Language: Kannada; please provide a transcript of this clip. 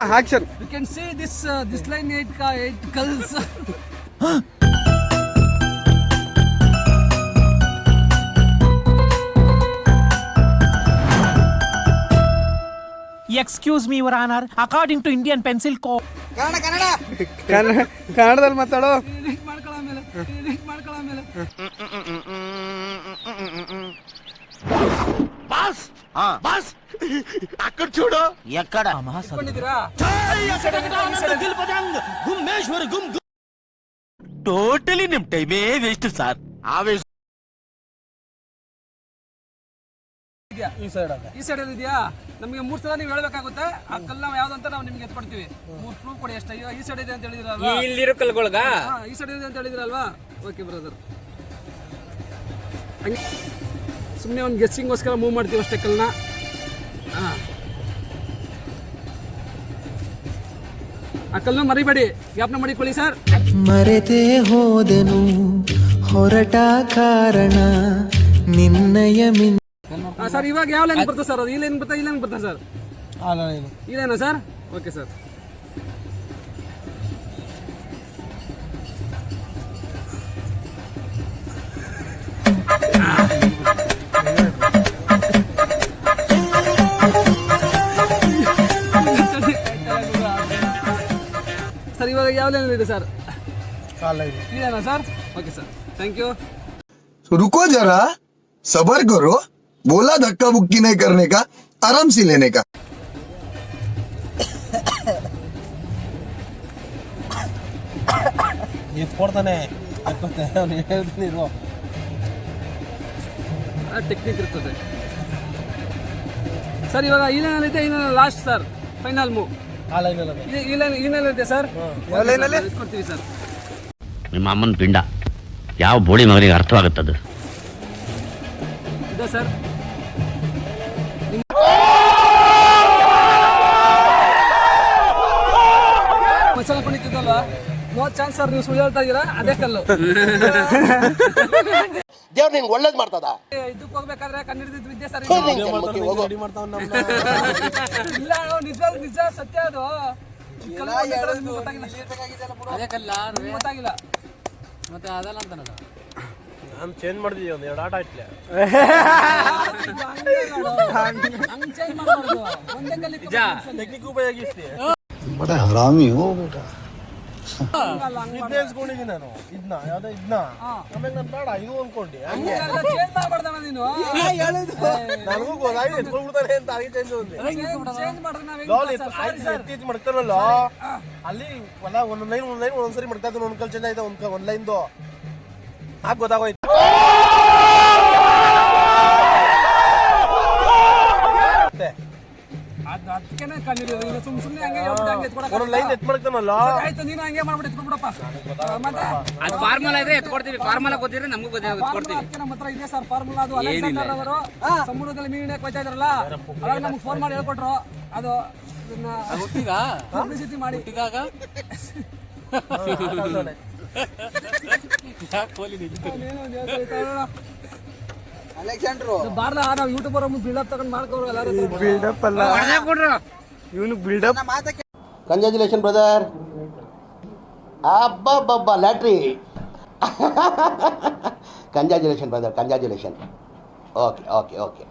Action You can see this uh, this line eight ka eight culls. Excuse me, Your Honor. According to Indian Pencil Code. Kannada ಕನ್ನಡದಲ್ಲಿ ಮಾತಾಡು Edit ಮಾಡ್ಕೊಳ್ಳೋ ಆಮೇಲೆ edit ಮಾಡ್ಕೊಳ್ಳೋ ಆಮೇಲೆ చూడు ಟೋಟಲಿ ನಿಮ್ ಟೈಮೇ ವೇಸ್ಟ್ ಸರ್ ಆವೇಶ ಇದೆಯಾ? ಈ ಸೈಡ್ ಈ ಸೈಡ್ ಅಲ್ಲಿ ಇದೆಯಾ? ನಮಗೆ ಮೂರ್ ಸಲ ನೀವು ಹೇಳ್ಬೇಕಾಗುತ್ತೆ. ಆ ಕಲ್ಲ ನಾವು ಯಾವ್ದು ಅಂತ ನಾವು ನಿಮ್ಗೆ ಎತ್ಕೊಡ್ತೀವಿ. ಮೂರ್ ಪ್ರೂಫ್ ಕೊಡಿ ಅಷ್ಟೇ. ಈ ಸೈಡ್ ಇದೆ ಅಂತ ಹೇಳಿದ್ರಲ್ವಾ? ಇಲ್ಲಿರೋ ಕಲ್ಗೊಳಗ ಈ ಸೈಡ್ ಇದೆ ಅಂತ ಹೇಳಿದ್ರಲ್ವಾ? ಓಕೆ ಬ್ರದರ್ ಸುಮ್ಮನೆ ಒಂದು ಗೆಸ್ಸಿಂಗೋಸ್ಕರ ಮೂವ್ ಮಾಡ್ತೀವಿ ಅಷ್ಟೇ ಕಲ್ಲನ್ನ ಕಲ್ಲನ್ನು ಮರಿಬೇಡಿ ಜ್ಞಾಪನ ಮಾಡಿಕೊಳ್ಳಿ ಸರ್. ಮರೆತೆ ಹೋದೆನು ಹೊರಟ ಕಾರಣ ನಿನ್ನಯ ಮಿನ್ ಸರ್ ಇವಾಗ ಯಾವ ಲೈನ್ ಬರ್ತದೆ ಸರ್ ಅದು? ಈ ಲೈನ್ ಬರ್ತಾ ಈ ಲೈನ್ ಬರ್ತಾ ಸರ್? ಈ ಲೈನಾ ಸರ್? ಓಕೆ ಸರ್ ಇವಾಗ ಯಾವ ಲೈನ್ ಇದೆ ಸರ್ ಇದೇನಾ sir okay sir thank you तो रुको जरा सबर करो बोला धक्का बुक्की नहीं करने का आराम से लेने का ಟೆಕ್ನಿಕ್ ಇರ್ತದೆ ಸರ್ ಇವಾಗ ಈ ಲೈನ್ ಇದೆ ಈ line last sir final move ಈ ಲೈನ್ ಈ ಲೈನ್ ಇದೆ ಸರ್? ಯಾವ ಲೈನಲ್ಲಿ ಕೊಡ್ತೀವಿ ಸರ್? ನಿಮ್ಮ ಅಮ್ಮನ ಪಿಂಡ. ಯಾವ ಬೋಳಿ ಮಗನಿಗೆ ಅರ್ಥವಾಗುತ್ತದು ಇದೆ ಸರ್. ಮಸಾಲ ಪಣಿತಿದ್ದಲ್ಲ ನೋ ಚಾನ್ಸ್ ಸರ್ ನೀವು ಸುಳ್ಳು ಹೇಳ್ತಾ ಇದ್ದೀರಾ? ಅದೇ ಕಲ್ಲು. ದೇವ್ರು ನಿಂಗೆ ಒಳ್ಳೇದ್ ಮಾಡ್ತದ ಏ, ಇದಕ್ಕೆ ಹೋಗ್ಬೇಕಾದ್ರೆ ಕನ್ನಡದ ವಿದ್ಯೆ ಸರ್ ನಿನ್ ಜನ್ಮಕ್ಕೆ ಹೋಗು. ಇಲ್ಲ ಅವ್ನು ನಿಜ ನಿಜ ಸತ್ಯ ಅದು ಈ ಕಲ್ಲು ಬಂದಿದ್ರೆ ನಿಮ್ಗೆ ಗೊತ್ತಾಗಿಲ್ಲ ಅದೇ ಕಲ್ಲ ನಿಮ್ಗೆ ಗೊತ್ತಾಗಿಲ್ಲ ಮತ್ತೆ ಅದಲ್ಲ ಅಂತಾನಲ್ಲ ನಾನು ಚೇಂಜ್ ಮಾಡಿದೀವಿ ಒಂದು ಎರಡು ಆಟ ಇಟ್ಲೆ ಹಂಗ್ ಚೇಂಜ್ ಮಾಡಬಾರ್ದು ಒಂದೇ ಕಲ್ಲಿ ಟೆಕ್ನಿಕ್ ಉಪಯೋಗಿಸ್ತಿ बड़ा हरामी हो बेटा ನಾನು ಇದನ್ನ ಯಾವ್ದೋ ಇದನ್ನ ಆಮೇಲೆ ನಾನು ಬೇಡ ಇದು ಅನ್ಕೊಂಡೆ. ಹಂಗೆ. ಚೇಂಜ್ ನೀನು. ನನಗೂ ಗೊತ್ತಾಗಿ ಅಂತ ಆಗಿ ಚೇಂಜ್ ಅಂದೆ ಚೇಂಜ್ ಮಾಡಿದ್ರೆ ನಾವ್ ಹೆಂಗ್ ಲಾಲ್ ಗೊತ್ತಾ sir? ಎತ್ತಿ ಎತ್ತಿ ಅಲ್ಲಿ ಹೊಲ ಒಂದೊಂದ್ ಲೈನ್ ಒಂದ್ ಲೈನ್ ಒಂದೊಂದ್ಸರಿ ಮಾಡ್ತಾ ಇದ್ರು ಒಂದ್ ಕಲ್ ಚೇಂಜ್ ಆಯ್ತು ಒಂದ್ ಒಂದ್ ಲೈನ್ದು. ಆಗ ಗೊತ್ತಾಗೋಯ್ತು. ಮತ್ತೆ ಅದ್ ಅದಕ್ಕೇನೆ ಕಂಡಿಡಿಯೋದು ಈಗ ಸುಮ್ ಸುಮ್ಮನೆ ಹಂಗೆ ಹೇಳ್ಬಿಟ್ಟು ಹಂಗೆ ಎತ್ಕೊಡಕ್ ಒಂದೊಂದ್ ಲೈನ್ ಎತ್ ಮಡ್ತಾನಲ್ಲ ಆಯ್ತು ನೀನು ಹಂಗೆ ಮಾಡ್ಬಿಟ್ಟು ಎತ್ಕೊಬಿಡಪ್ಪ. ಮತ್ತೆ? ಅದು ಫಾರ್ಮುಲಾ ಇದೆ ಎತ್ಕೊಡ್ತೀವಿ. ಫಾರ್ಮುಲಾ ಗೊತ್ತಿದ್ರೆ ನಮಗೂ ಗೊತ್ತಿರೋ ಫಾರ್ಮುಲಾ ಎತ್ಕೊಡ್ತೀವಿ. ಅದಕ್ಕೆ ನಮ್ಮ ಹತ್ರ ಇದೆ ಸರ್ ಫಾರ್ಮುಲಾ ಅದು ಅಲೆಕ್ಸಾಂಡರ್ ಅವರು ಸಮುದ್ರದಲ್ಲಿ ಮೀನು ಹಿಡಿಯಕ್ ಹೋಗ್ತಾ ಇದ್ರಲ್ಲ ಅವಾಗ ನಮ್ಗೆ ಫೋನ್ ಮಾಡಿ ಹೇಳ್ಕೊಟ್ರು. ಅದು ಇದನ್ನ ಹುಟ್ಟಿಗ ಪಬ್ಲಿಸಿಟಿ ಮಾಡಿ. ಹುಟ್ಟಿದಾಗ? ನೀನು? ಒಂದು ಹೇಳ್ತಾ ಇರ್ತಾ ನೋಡು. ಇದು ಬಾರ್ಲ ನಾವು ಯೂಟ್ಯೂಬರ್ ಬಿಲ್ಡಪ್ ತಗೊಂಡ್ ಮಾಡ್ಕೋರು ಎಲ್ಲಾರು ಬಿಲ್ಡಪ್ ಅಲ್ಲ. ಇವನು build up congratulation brother ಅಬ್ಬಬ್ಬಬ್ಬ lottery congratulation brother congratulation okay okay okay